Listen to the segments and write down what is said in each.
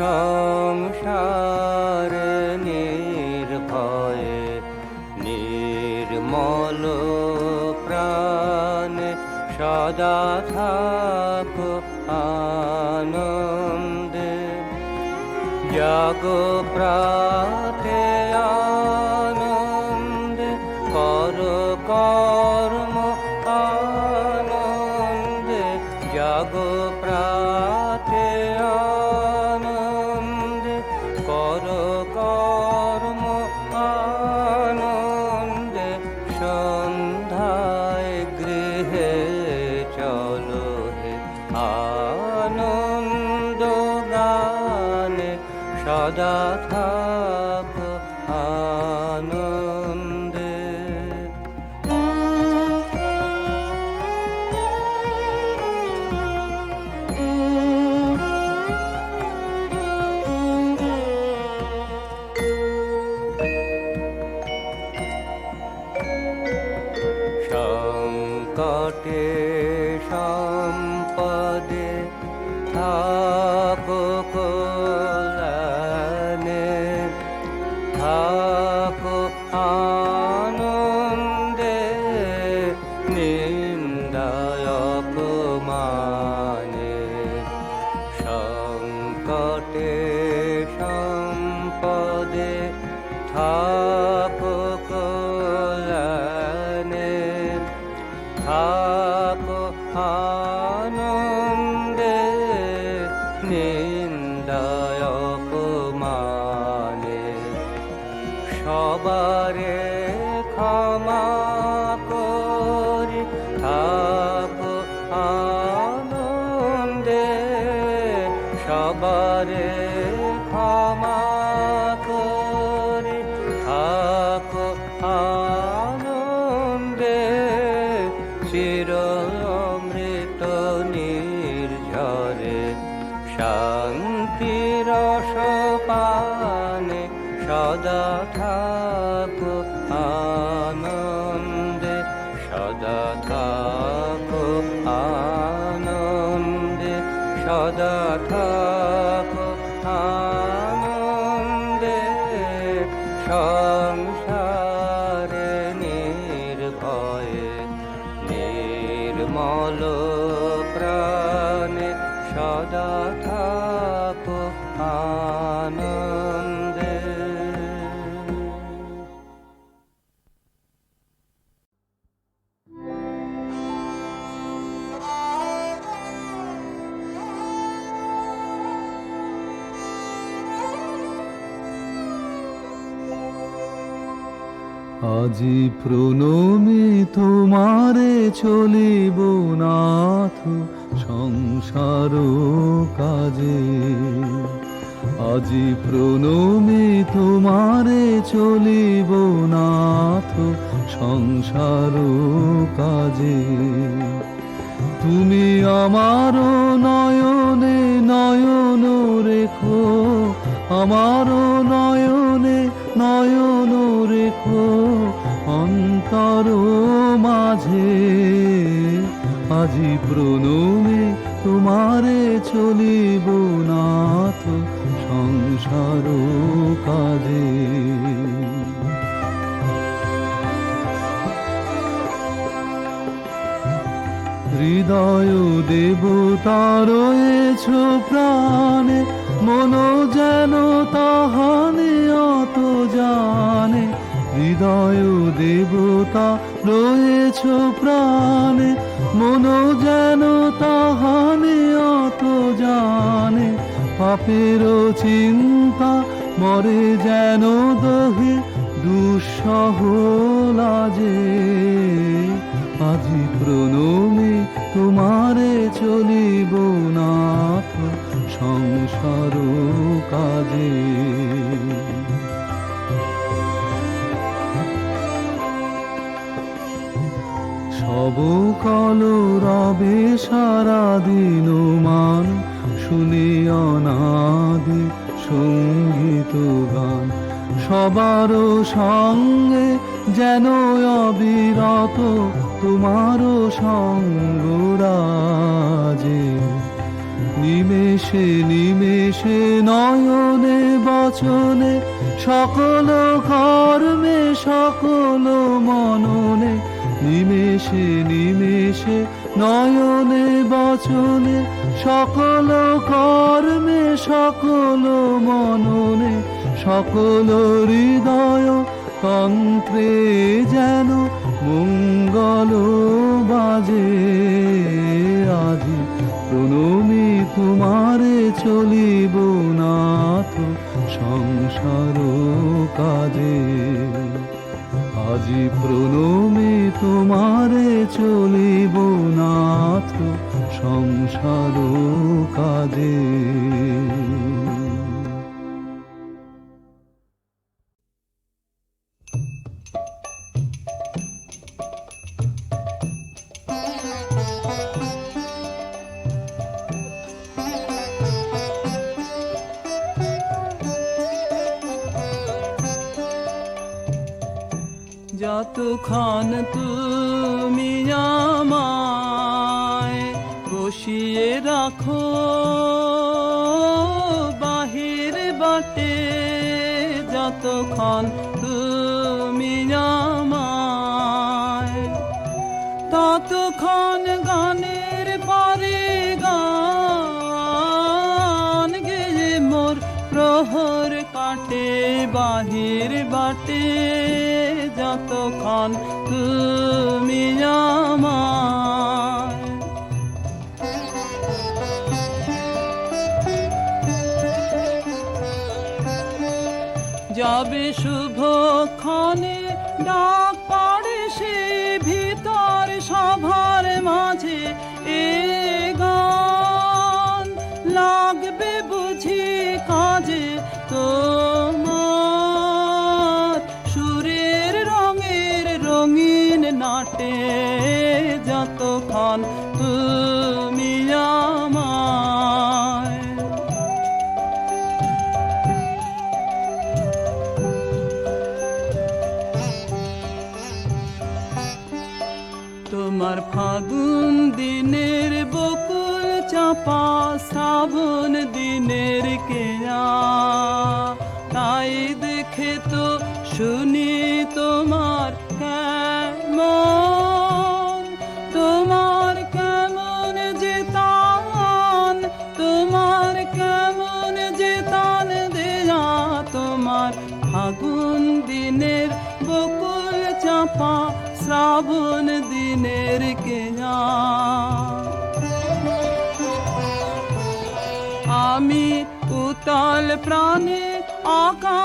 সংসার নির্ভয়ে নির্মল প্রাণ সদা থাক আনন্দে। জাগ প্রাতে থাকো সবারে ক্ষমা সদা থাকো আনন্দে আজি প্রণমে তোমারে চলিব নাথ, সংসার কাজে। আজি প্রণমে তোমারে চলিব নাথ, সংসার কাজে। তুমি আমার নয়নে নয়ন রেখো আমার নয়নে নয়ন রেখো অন্তর মাঝে। আজি প্রণমে তোমারে চলিব নাথ সংসার কাজে। হৃদয় দেবতা রয়েছ প্রাণে মন যেন তাহানে অত জানে, হৃদয় দেবতা রয়েছ প্রাণে। মন যেন তাহানে অত জানে, পাপের চিন্তা মরে যেন দহে, দুঃসহ লাজে। আজি প্রণমে তোমারে চলিব নাথ। সংসার কাজে। সব কল রবে সারা দিন মান, শুনে অনাদি সংগীত গান। সবার সঙ্গে যেন অবিরত, তোমারও সঙ্গরাজে নিমেষে নিমেষে, নয়নে, বচনে, সকল কর্মে, সকল মননে, নিমেষে নিমেষে, নয়নে, বচনে, সকল কর্মে, সকল মননে, সকল হৃদয় তন্ত্রে যেন মঙ্গল বাজে আজি। প্রণমী তোমারে চলিব নাথ সংসার কাজে। আজি প্রণমে তোমারে চলিব নাথ সংসার কাজে। বসিয়ে রাখো বাহির বাটে, যতক্ষণ তুমি ততক্ষণ গানের পরে গান গেয়ে মোর প্রহর কাটে, বাহির বাটে, যতক্ষণ তুমি আমায়। যাবে শুভ খানে ডাক পড়ে সে ভিতর সভার মাঝে। এ গান লাগবে বুঝি কাজে তোমার দিনের বকুল চাপা, শ্রাবণ দিনের কেয়া। তাই দেখে তো শুনি তোমার কেমন তোমার কেমন যে তান, তোমার কেমন যে তান দেয়া, তোমার ফাগুন দিনের বকুল চাপা, শ্রাবণ দিনের नेर के आमी उताल प्राणे आका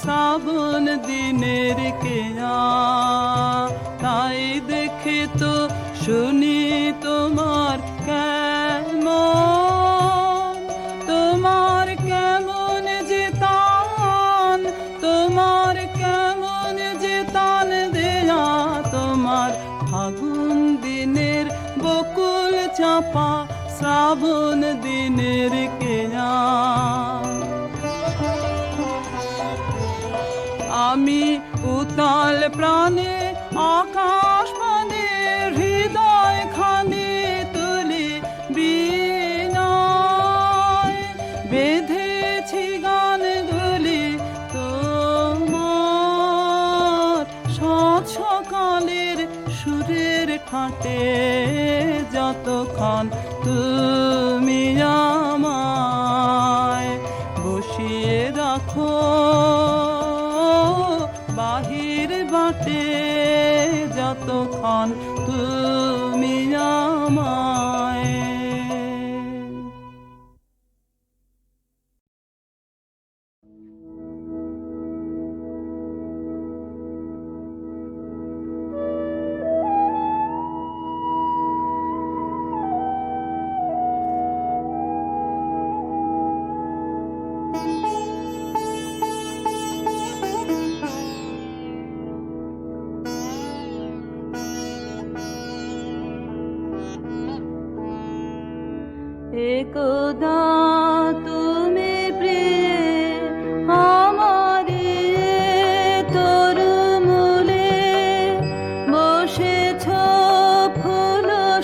শ্রাবণ দিনের কেয়া তাই দেখে তো শুনি তোমার কেমন তোমার কেমন যে তান তোমার কেমন যে তান দেয়া তোমার ফাগুন দিনের বকুল চাপা শ্রাবণ দিনের কেয়া আমি উতাল প্রাণে আকাশ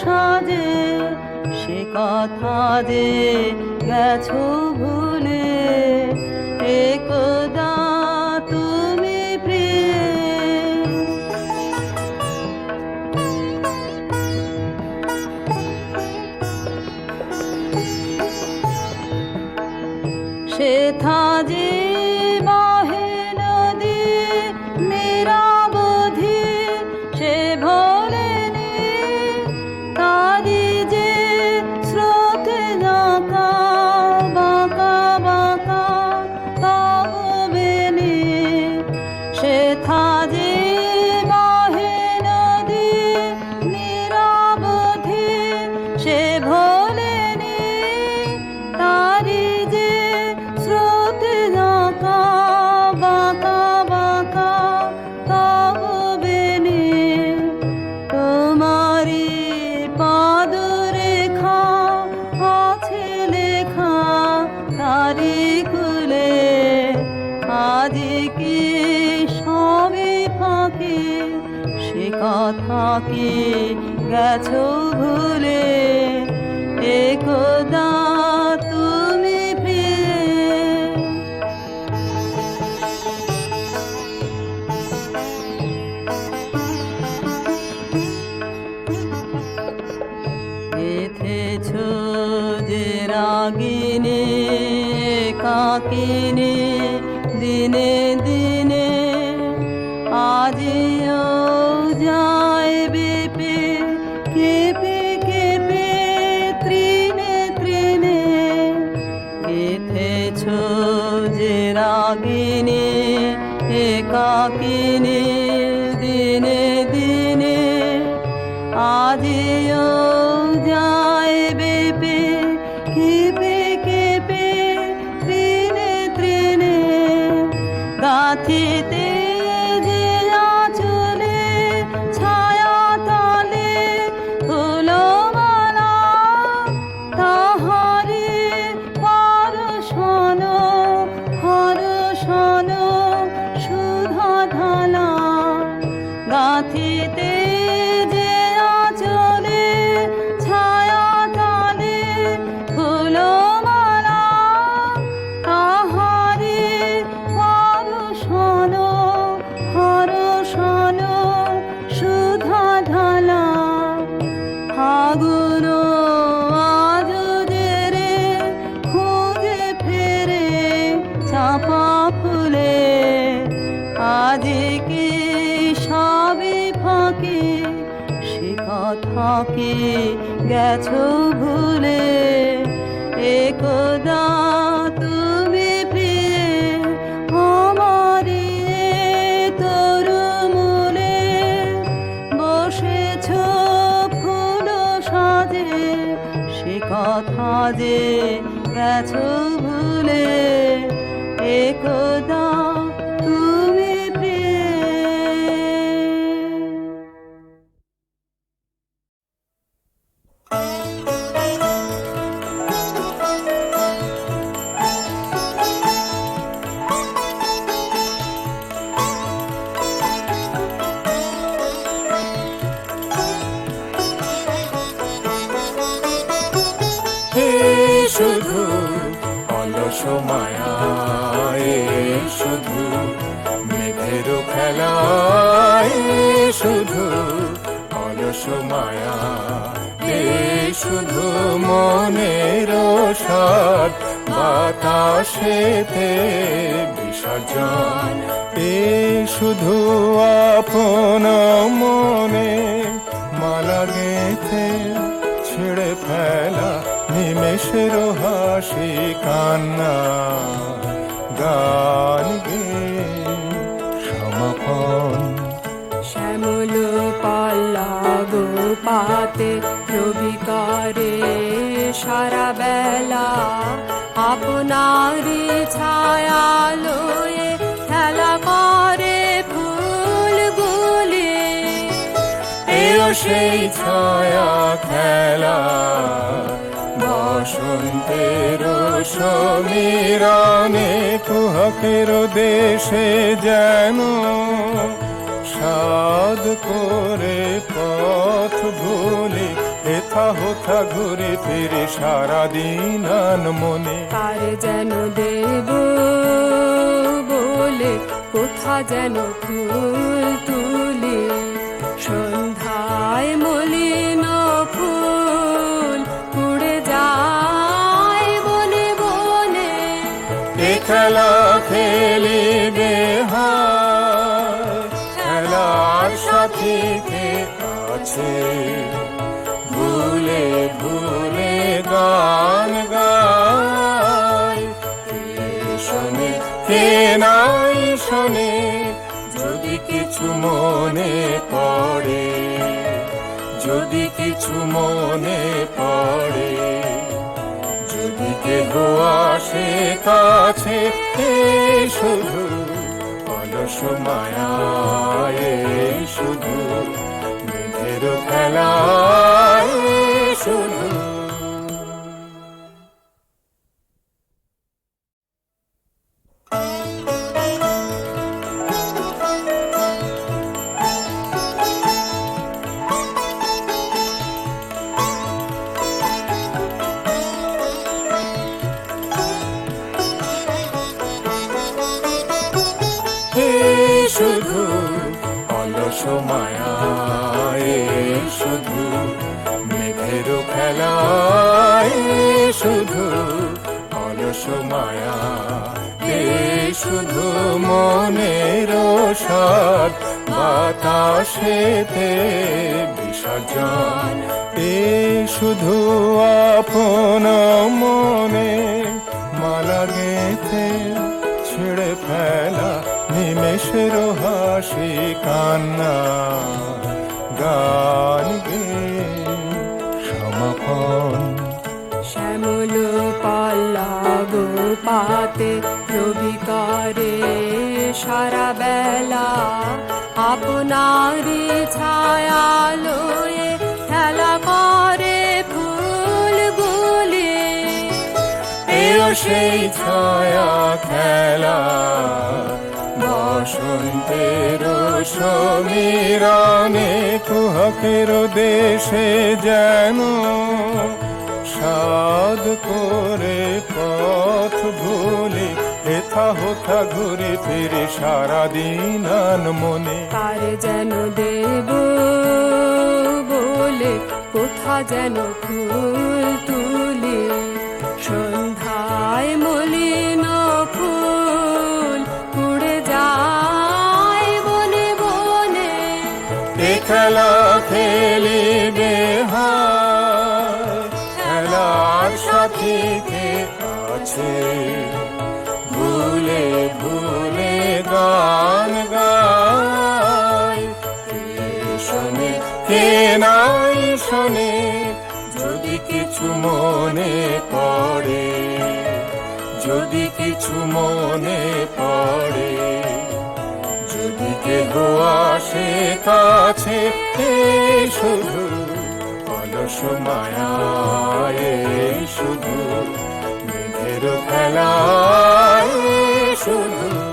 সাজে সে কথা যে গেছো ভুলে এক গেছো ভুলে এ রাগিনী একাকিনী দিনে দিনে আজিয়া tattoo রাধে শুধু অলস মায়ায় শুধু মেঘের খেলায় শুধু অলস মায়া শুধু মনের সাত বাতাসেতে বিসর্জন। এ শুধু আপন মনে, মালা গেথে ছিঁড়ে ফেলা নিমেষের হাসি, কান্না, গান গে। সমাপন। শ্যামল পল্লব পাতে রবিকারে সারা বেলা। আপনারি ছায়ালোয়ে খেলা করে ফুলগুলি। এও সেই ছায়া খেলা। বসন্তের সমীরণে কুহকের দেশে যেন সাদ করে পথ ভুলে হেথা হোথা ঘুরে ফিরে সারাদিন মনে। তার যেন দেব বলে কোথা যেন ফুল খেলা খেলিবে খেলার সাথীকে আছে? ভুলে ভুলে গান গায়। শোনে শোনে? যদি কিছু মনে পড়ে, যদি কিছু মনে পড়ে, যদি কেহ আসে কাছে এ শুধু অলস মায়া এ শুধু মেঘের খেলা শুধু। অলস মায়া শুধু মেঘের খেলা, শুধু অলস মায়া শুধু মনের সাদ বাতাসেতে বিসর্জন এ শুধু আপন মনে মালা গেথে ছেড়ে ফেলা নিমেষের হাসি, কান্না, গান গে। সমাপন। শ্যামল পল্লব পাতে রবিকারে সারা বেলা। আপনারি ছায়ালোয়ে খেলা করে সেই ছায়া খেলা বসন্তের সমীরণে কুহকের দেশে যেন সাদ করে পথ ভুলে হেথা হোথা ঘুরে ফিরে সারাদিন মনে তার যেন দেব বলে কোথা যেন ফুল সন্ধ্যায় মলিন ফুল উড়ে যায় বনে বনে। এ খেলা খেলিবে খেলার সাথীকে আছে ভুলে ভুলে কিছু মনে পড়ে। যদি কেহ আসে কাছে শুধু অলস মায়া শুধু মেঘের খেলা শুধু।